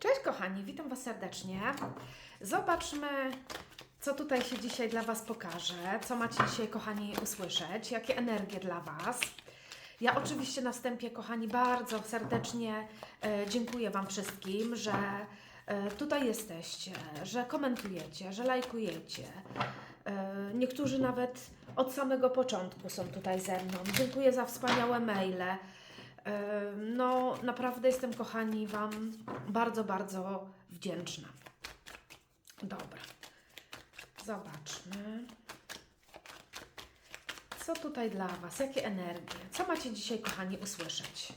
Cześć kochani, witam Was serdecznie. Zobaczmy, co tutaj się dzisiaj dla Was pokaże, co macie dzisiaj kochani usłyszeć, jakie energie dla Was. Ja oczywiście na wstępie kochani bardzo serdecznie e, dziękuję Wam wszystkim, że e, tutaj jesteście, że komentujecie, że lajkujecie. E, niektórzy nawet od samego początku są tutaj ze mną. Dziękuję za wspaniałe maile. No, naprawdę jestem, kochani, Wam bardzo, bardzo wdzięczna. Dobra. Zobaczmy. Co tutaj dla Was? Jakie energie? Co macie dzisiaj, kochani, usłyszeć?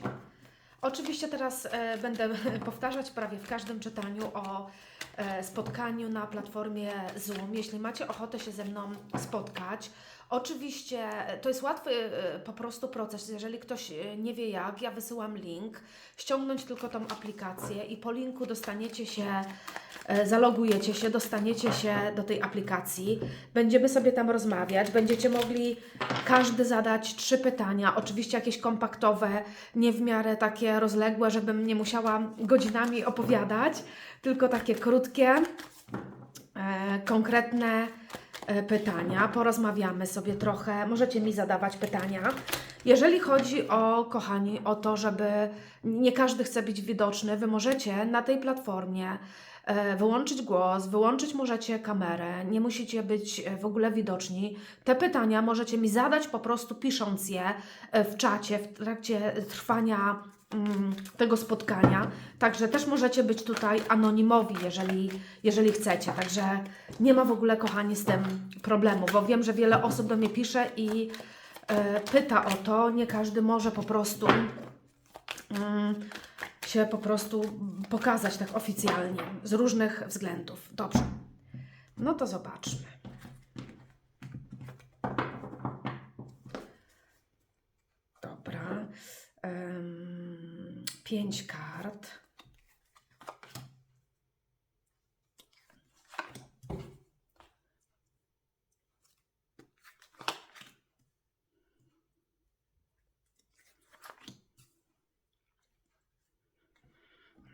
Oczywiście teraz e, będę powtarzać prawie w każdym czytaniu o e, spotkaniu na platformie Zoom. Jeśli macie ochotę się ze mną spotkać, oczywiście e, to jest łatwy e, po prostu proces. Jeżeli ktoś e, nie wie jak, ja wysyłam link, ściągnąć tylko tą aplikację i po linku dostaniecie się, e, zalogujecie się, dostaniecie się do tej aplikacji. Będziemy sobie tam rozmawiać, będziecie mogli każdy zadać trzy pytania, oczywiście jakieś kompaktowe, nie w miarę takie rozległe, żebym nie musiała godzinami opowiadać, tylko takie krótkie, e, konkretne e, pytania. Porozmawiamy sobie trochę, możecie mi zadawać pytania. Jeżeli chodzi o, kochani, o to, żeby nie każdy chce być widoczny, wy możecie na tej platformie e, wyłączyć głos, wyłączyć możecie kamerę, nie musicie być e, w ogóle widoczni. Te pytania możecie mi zadać po prostu pisząc je e, w czacie, w trakcie trwania tego spotkania. Także też możecie być tutaj anonimowi, jeżeli, jeżeli chcecie. Także nie ma w ogóle, kochani, z tym problemu, bo wiem, że wiele osób do mnie pisze i e, pyta o to. Nie każdy może po prostu mm, się po prostu pokazać tak oficjalnie z różnych względów. Dobrze. No to zobaczmy. Dobra. Em, pięć kart.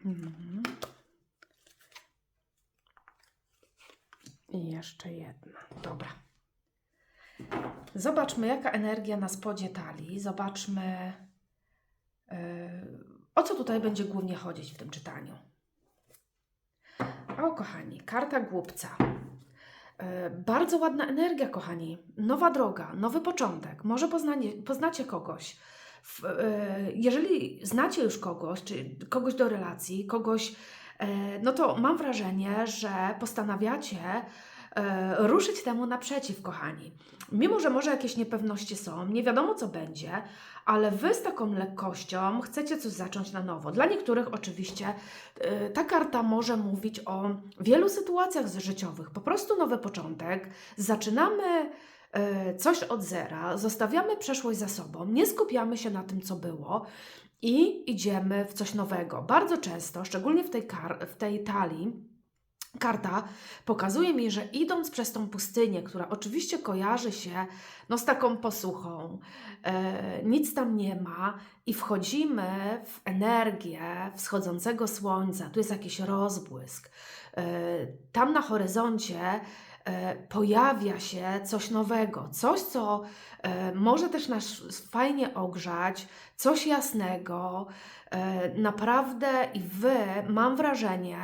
Mhm. I jeszcze jedna. Dobra. Zobaczmy, jaka energia na spodzie talii. Zobaczmy, co tutaj będzie głównie chodzić w tym czytaniu. O, kochani, karta głupca. Yy, bardzo ładna energia, kochani. Nowa droga, nowy początek. Może poznanie, poznacie kogoś. Yy, jeżeli znacie już kogoś, czy kogoś do relacji, kogoś, yy, no to mam wrażenie, że postanawiacie e, ruszyć temu naprzeciw, kochani. Mimo, że może jakieś niepewności są, nie wiadomo co będzie, ale wy z taką lekkością chcecie coś zacząć na nowo. Dla niektórych oczywiście e, ta karta może mówić o wielu sytuacjach życiowych. Po prostu nowy początek. Zaczynamy e, coś od zera, zostawiamy przeszłość za sobą, nie skupiamy się na tym, co było i idziemy w coś nowego. Bardzo często, szczególnie w tej, kar- w tej talii, karta pokazuje mi, że idąc przez tą pustynię, która oczywiście kojarzy się no, z taką posuchą, e, nic tam nie ma i wchodzimy w energię wschodzącego słońca, tu jest jakiś rozbłysk, e, tam na horyzoncie pojawia się coś nowego, coś, co e, może też nas fajnie ogrzać, coś jasnego. E, naprawdę i wy, mam wrażenie,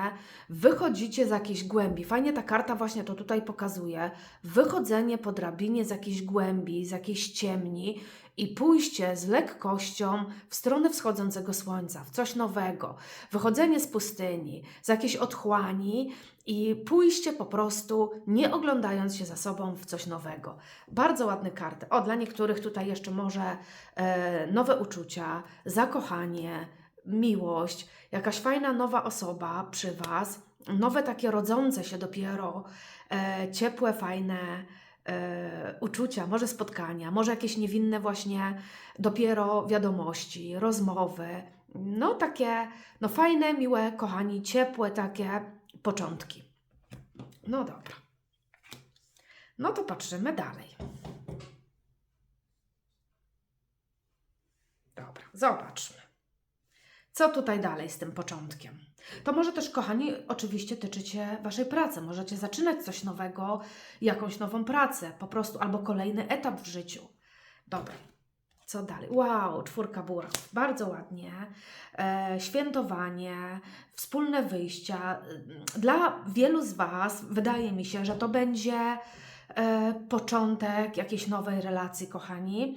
wychodzicie z jakiejś głębi. Fajnie ta karta właśnie to tutaj pokazuje. Wychodzenie po drabinie z jakiejś głębi, z jakiejś ciemni i pójście z lekkością w stronę wschodzącego słońca, w coś nowego. Wychodzenie z pustyni, z jakiejś otchłani i pójście po prostu, nie oglądając się za sobą w coś nowego. Bardzo ładne karty. O, dla niektórych tutaj jeszcze może e, nowe uczucia, zakochanie, miłość, jakaś fajna nowa osoba przy Was, nowe takie rodzące się dopiero, e, ciepłe, fajne uczucia, może spotkania, może jakieś niewinne właśnie dopiero wiadomości, rozmowy. No takie, no fajne, miłe, kochani, ciepłe takie początki. No dobra. No to patrzymy dalej. Dobra, zobaczmy. Co tutaj dalej z tym początkiem? To może też, kochani, oczywiście tyczyć się Waszej pracy. Możecie zaczynać coś nowego, jakąś nową pracę, po prostu, albo kolejny etap w życiu. Dobra, co dalej? Wow, czwórka buław, bardzo ładnie. E, świętowanie, wspólne wyjścia. Dla wielu z Was wydaje mi się, że to będzie e, początek jakiejś nowej relacji, kochani.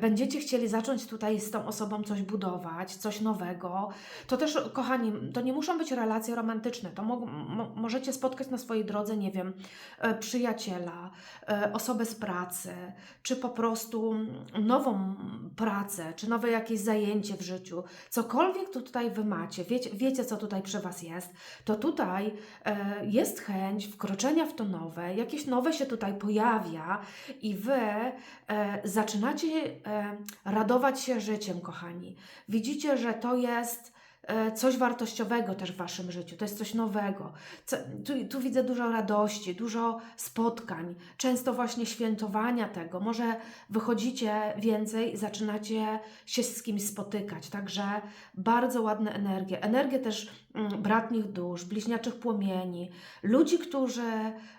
Będziecie chcieli zacząć tutaj z tą osobą coś budować, coś nowego. To też, kochani, to nie muszą być relacje romantyczne. To mo mo możecie spotkać na swojej drodze, nie wiem, e, przyjaciela, e, osobę z pracy, czy po prostu nową pracę, czy nowe jakieś zajęcie w życiu. Cokolwiek tu tutaj wy macie, wiecie, wiecie co tutaj przy Was jest, to tutaj e, jest chęć wkroczenia w to nowe, jakieś nowe się tutaj pojawia i Wy zaczynacie radować się życiem, kochani. Widzicie, że to jest e, coś wartościowego też w Waszym życiu, to jest coś nowego. Co, tu, tu widzę dużo radości, dużo spotkań, często właśnie świętowania tego. Może wychodzicie więcej zaczynacie się z kimś spotykać, także bardzo ładne energie. Energie też mm, bratnich dusz, bliźniaczych płomieni, ludzi, którzy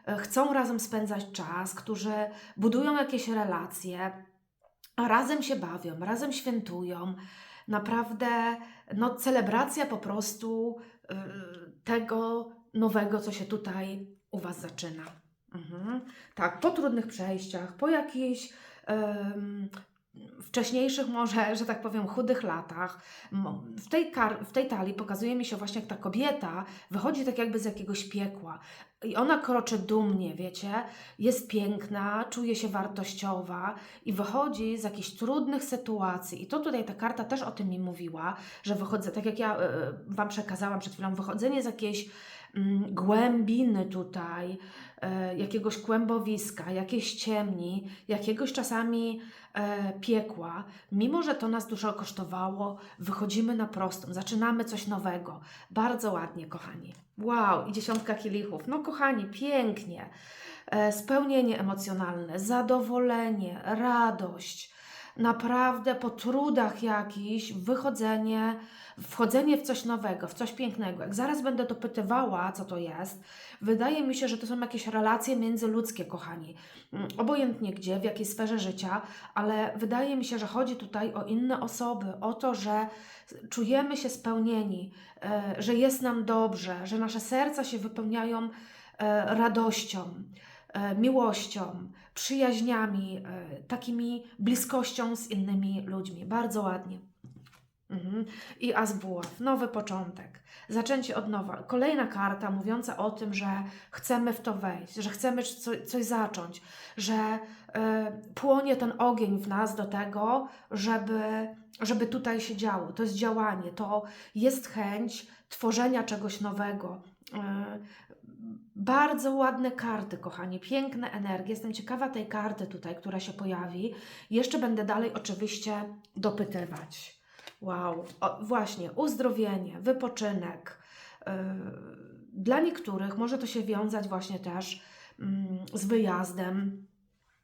e, chcą razem spędzać czas, którzy budują jakieś relacje, a razem się bawią, razem świętują. Naprawdę, no, celebracja po prostu y, tego nowego, co się tutaj u Was zaczyna. Mhm. Tak, po trudnych przejściach, po jakichś em, wcześniejszych może, że tak powiem, chudych latach, w tej, kar- w tej talii pokazuje mi się właśnie, jak ta kobieta wychodzi tak jakby z jakiegoś piekła. I ona kroczy dumnie, wiecie, jest piękna, czuje się wartościowa i wychodzi z jakichś trudnych sytuacji. I to tutaj ta karta też o tym mi mówiła, że wychodzę, tak jak ja e, Wam przekazałam przed chwilą, wychodzenie z jakiejś mm, głębiny tutaj, e, jakiegoś kłębowiska, jakiejś ciemni, jakiegoś czasami e, piekła, mimo że to nas dużo kosztowało, wychodzimy na prostą, zaczynamy coś nowego. Bardzo ładnie, kochani. Wow, i dziesiątka kielichów. No, kochani, pięknie. E, spełnienie emocjonalne, zadowolenie, radość. Naprawdę po trudach jakiś wychodzenie, wchodzenie w coś nowego, w coś pięknego. Jak zaraz będę dopytywała, co to jest, wydaje mi się, że to są jakieś relacje międzyludzkie, kochani. Mm, Obojętnie gdzie, w jakiej sferze życia, ale wydaje mi się, że chodzi tutaj o inne osoby, o to, że czujemy się spełnieni, e, że jest nam dobrze, że nasze serca się wypełniają e, radością, e, miłością, przyjaźniami, e, takimi bliskością z innymi ludźmi. Bardzo ładnie. Mhm. I as buław, nowy początek, zaczęcie od nowa. Kolejna karta mówiąca o tym, że chcemy w to wejść, że chcemy coś, coś zacząć, że e, płonie ten ogień w nas do tego, żeby, żeby tutaj się działo. To jest działanie, to jest chęć tworzenia czegoś nowego. E, bardzo ładne karty, kochani, piękne energie. Jestem ciekawa tej karty tutaj, która się pojawi. Jeszcze będę dalej oczywiście dopytywać. Wow, o, właśnie, uzdrowienie, wypoczynek. Yy, Dla niektórych może to się wiązać właśnie też mm, z wyjazdem,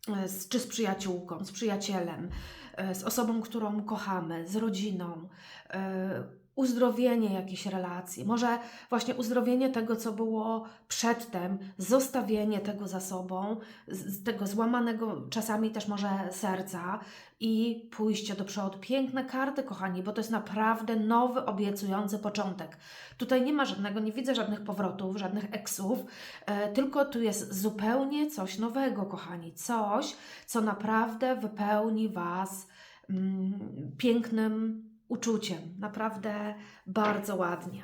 yy, z, czy z przyjaciółką, z przyjacielem, yy, z osobą, którą kochamy, z rodziną. Uzdrowienie jakiejś relacji, może właśnie uzdrowienie tego, co było przedtem, zostawienie tego za sobą, tego złamanego czasami też może serca, i pójście do przodu. Piękne karty, kochani, bo to jest naprawdę nowy, obiecujący początek. Tutaj nie ma żadnego, nie widzę żadnych powrotów, żadnych eksów, e, tylko tu jest zupełnie coś nowego, kochani. Coś, co naprawdę wypełni Was mm, pięknym uczuciem. Naprawdę bardzo ładnie.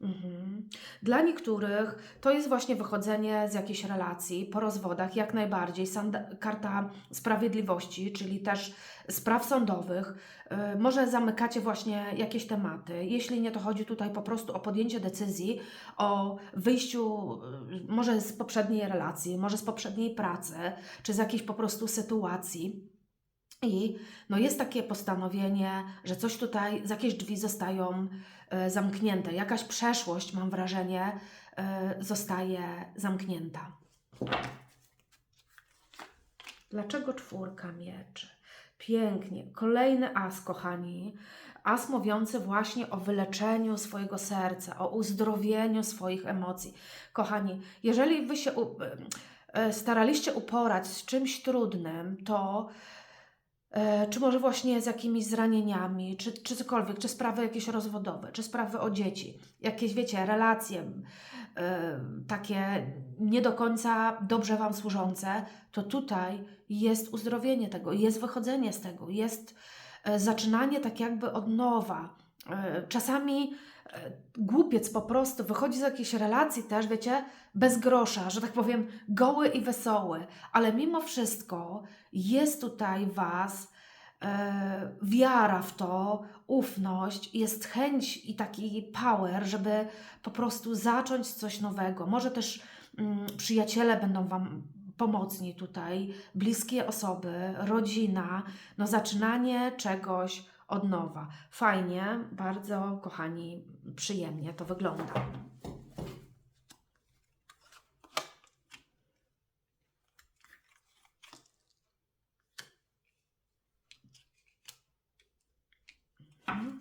Mhm. Dla niektórych to jest właśnie wychodzenie z jakiejś relacji po rozwodach, jak najbardziej. Sanda- karta sprawiedliwości, czyli też spraw sądowych. Y, Może zamykacie właśnie jakieś tematy. Jeśli nie, to chodzi tutaj po prostu o podjęcie decyzji, o wyjściu y, może z poprzedniej relacji, może z poprzedniej pracy, czy z jakiejś po prostu sytuacji. I no jest takie postanowienie, że coś tutaj, z jakieś drzwi zostają e, zamknięte. Jakaś przeszłość, mam wrażenie, e, zostaje zamknięta. Dlaczego czwórka mieczy? Pięknie. Kolejny as, kochani. As mówiący właśnie o wyleczeniu swojego serca, o uzdrowieniu swoich emocji. Kochani, jeżeli wy się e, staraliście uporać z czymś trudnym, to czy może właśnie z jakimiś zranieniami, czy, czy cokolwiek, czy sprawy jakieś rozwodowe, czy sprawy o dzieci, jakieś, wiecie, relacje e, takie nie do końca dobrze Wam służące, to tutaj jest uzdrowienie tego, jest wychodzenie z tego, jest e, zaczynanie tak jakby od nowa. E, Czasami e, głupiec po prostu wychodzi z jakiejś relacji też, wiecie, bez grosza, że tak powiem, goły i wesoły, ale mimo wszystko jest tutaj Was e, wiara w to, ufność, jest chęć i taki power, żeby po prostu zacząć coś nowego. Może też mm, przyjaciele będą Wam pomocni tutaj, bliskie osoby, rodzina, no zaczynanie czegoś od nowa. Fajnie, bardzo kochani, przyjemnie to wygląda. Mhm.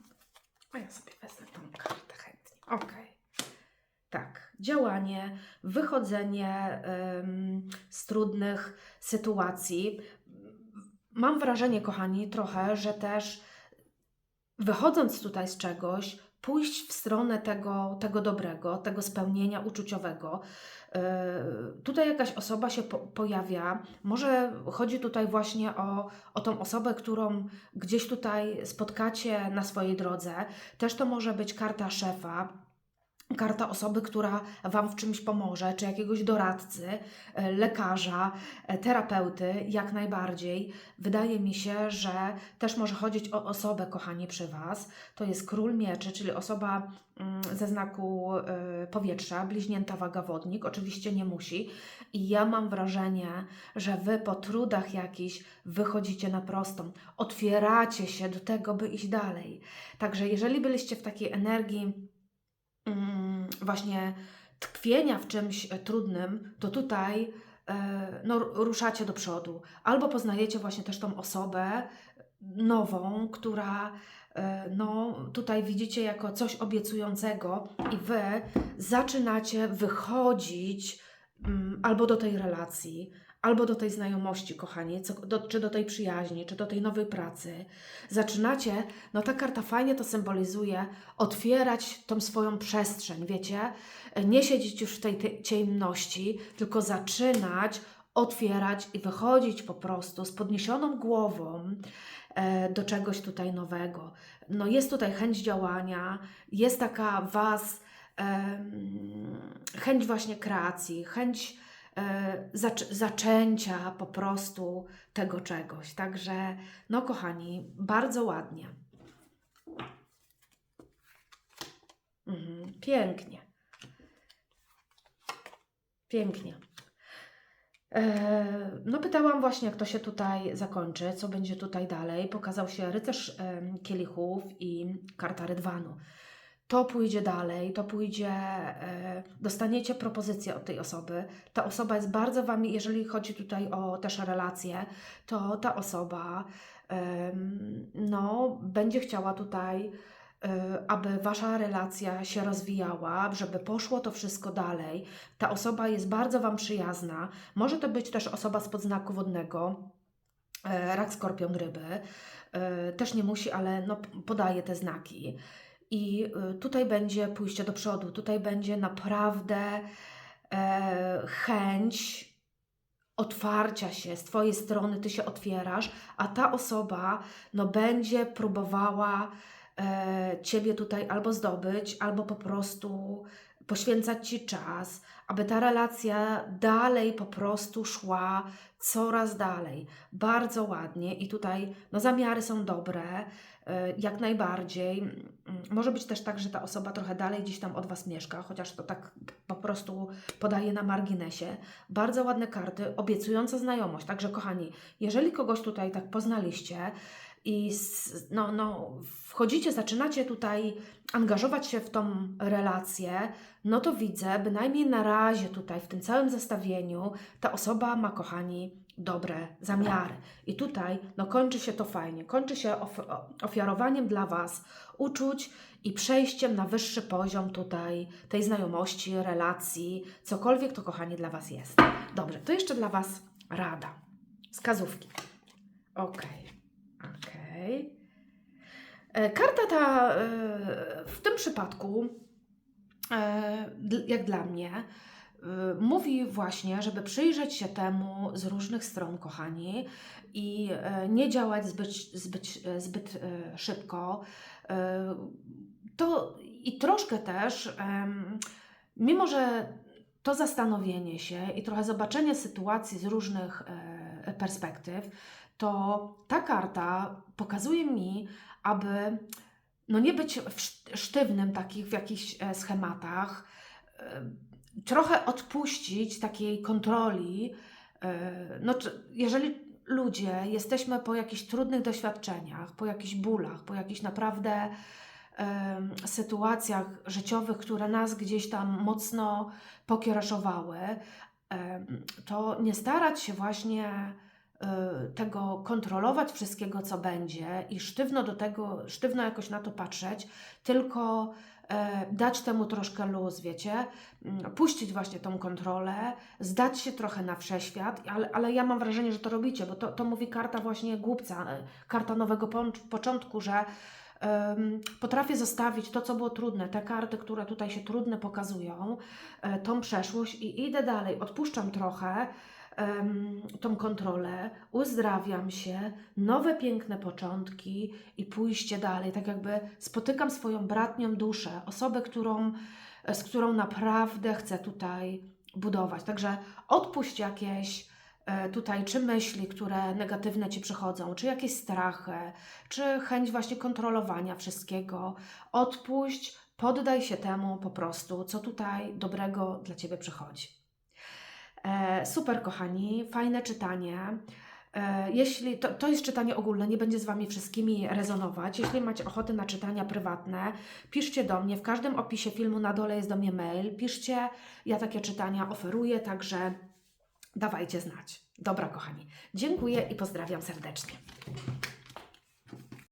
A ja sobie wezmę tą kartę chętnie. Okej. Tak, działanie, wychodzenie em, z trudnych sytuacji. Mam wrażenie, kochani, trochę, że też wychodząc tutaj z czegoś, pójść w stronę tego, tego dobrego, tego spełnienia uczuciowego. Yy, Tutaj jakaś osoba się po, pojawia. Może chodzi tutaj właśnie o, o tą osobę, którą gdzieś tutaj spotkacie na swojej drodze. Też to może być karta szefa, karta osoby, która Wam w czymś pomoże, czy jakiegoś doradcy, e, lekarza, e, terapeuty, jak najbardziej. Wydaje mi się, że też może chodzić o osobę, kochani, przy Was. To jest król mieczy, czyli osoba mm, ze znaku e, powietrza, bliźnięta waga wodnik. Oczywiście nie musi. I ja mam wrażenie, że Wy po trudach jakichś wychodzicie na prostą. Otwieracie się do tego, by iść dalej. Także jeżeli byliście w takiej energii, mm, właśnie tkwienia w czymś e, trudnym, to tutaj e, no, ruszacie do przodu. Albo poznajecie właśnie też tą osobę nową, która e, no, tutaj widzicie jako coś obiecującego i Wy zaczynacie wychodzić mm, albo do tej relacji, albo do tej znajomości, kochani, co, do, czy do tej przyjaźni, czy do tej nowej pracy. Zaczynacie, no ta karta fajnie to symbolizuje, otwierać tą swoją przestrzeń, wiecie? Nie siedzieć już w tej te- ciemności, tylko zaczynać otwierać i wychodzić po prostu z podniesioną głową e, do czegoś tutaj nowego. No jest tutaj chęć działania, jest taka Was em, chęć właśnie kreacji, chęć e, zac- zaczęcia po prostu tego czegoś. Także, no kochani, bardzo ładnie. Mhm, pięknie. Pięknie. E, No, pytałam właśnie, jak to się tutaj zakończy, co będzie tutaj dalej. Pokazał się rycerz kielichów i karta rydwanu. To pójdzie dalej, to pójdzie, e, dostaniecie propozycję od tej osoby. Ta osoba jest bardzo Wami, jeżeli chodzi tutaj o też relacje, to ta osoba no, będzie chciała tutaj, e, aby Wasza relacja się rozwijała, żeby poszło to wszystko dalej. Ta osoba jest bardzo Wam przyjazna. Może to być też osoba z podznaku wodnego, e, rak, skorpion, ryby. Też nie musi, ale no, podaje te znaki. I y, tutaj będzie pójście do przodu, tutaj będzie naprawdę e, chęć otwarcia się. Z Twojej strony, Ty się otwierasz, a ta osoba no, będzie próbowała e, Ciebie tutaj albo zdobyć, albo po prostu poświęcać Ci czas, aby ta relacja dalej po prostu szła coraz dalej. Bardzo ładnie. I tutaj no, zamiary są dobre, jak najbardziej. Mm, Może być też tak, że ta osoba trochę dalej gdzieś tam od Was mieszka, chociaż to tak po prostu podaje na marginesie. Bardzo ładne karty, obiecująca znajomość. Także kochani, jeżeli kogoś tutaj tak poznaliście i no, no, wchodzicie, zaczynacie tutaj angażować się w tą relację, no to widzę, bynajmniej na razie tutaj w tym całym zestawieniu ta osoba ma, kochani, dobre zamiary. I tutaj no, kończy się to fajnie. Kończy się of ofiarowaniem dla Was uczuć i przejściem na wyższy poziom tutaj tej znajomości, relacji, cokolwiek to, kochani, dla Was jest. Dobrze, to jeszcze dla Was rada. Wskazówki. Okej, okej. E, Karta ta e, w tym przypadku, e, jak dla mnie, mówi właśnie, żeby przyjrzeć się temu z różnych stron, kochani, i e, nie działać zbyt, zbyt, zbyt e, szybko. To i troszkę też, mimo że to zastanowienie się i trochę zobaczenie sytuacji z różnych perspektyw, to ta karta pokazuje mi, aby no nie być sztywnym takich w jakichś e, schematach, trochę odpuścić takiej kontroli. e, No, jeżeli ludzie jesteśmy po jakichś trudnych doświadczeniach, po jakichś bólach, po jakichś naprawdę em, sytuacjach życiowych, które nas gdzieś tam mocno pokiereszowały, em, to nie starać się właśnie e, tego kontrolować wszystkiego, co będzie i sztywno do tego, sztywno jakoś na to patrzeć, tylko e, dać temu troszkę luz, wiecie, Mm, puścić właśnie tą kontrolę, zdać się trochę na wszechświat, ale, ale ja mam wrażenie, że to robicie, bo to, to mówi karta właśnie głupca, e, karta nowego początku, że em, potrafię zostawić to, co było trudne, te karty, które tutaj się trudne pokazują, e, tą przeszłość i idę dalej, odpuszczam trochę tą kontrolę, uzdrawiam się, nowe piękne początki i pójście dalej, tak jakby spotykam swoją bratnią duszę, osobę, którą, z którą naprawdę chcę tutaj budować. Także odpuść jakieś e, tutaj czy myśli, które negatywne Ci przychodzą, czy jakieś strachy, czy chęć właśnie kontrolowania wszystkiego. Odpuść, poddaj się temu po prostu, co tutaj dobrego dla Ciebie przychodzi. E, super, kochani, fajne czytanie. E, Jeśli to, to jest czytanie ogólne, nie będzie z Wami wszystkimi rezonować. Jeśli macie ochotę na czytania prywatne, piszcie do mnie. W każdym opisie filmu na dole jest do mnie mail. Piszcie, ja takie czytania oferuję, także dawajcie znać. Dobra, kochani, dziękuję i pozdrawiam serdecznie.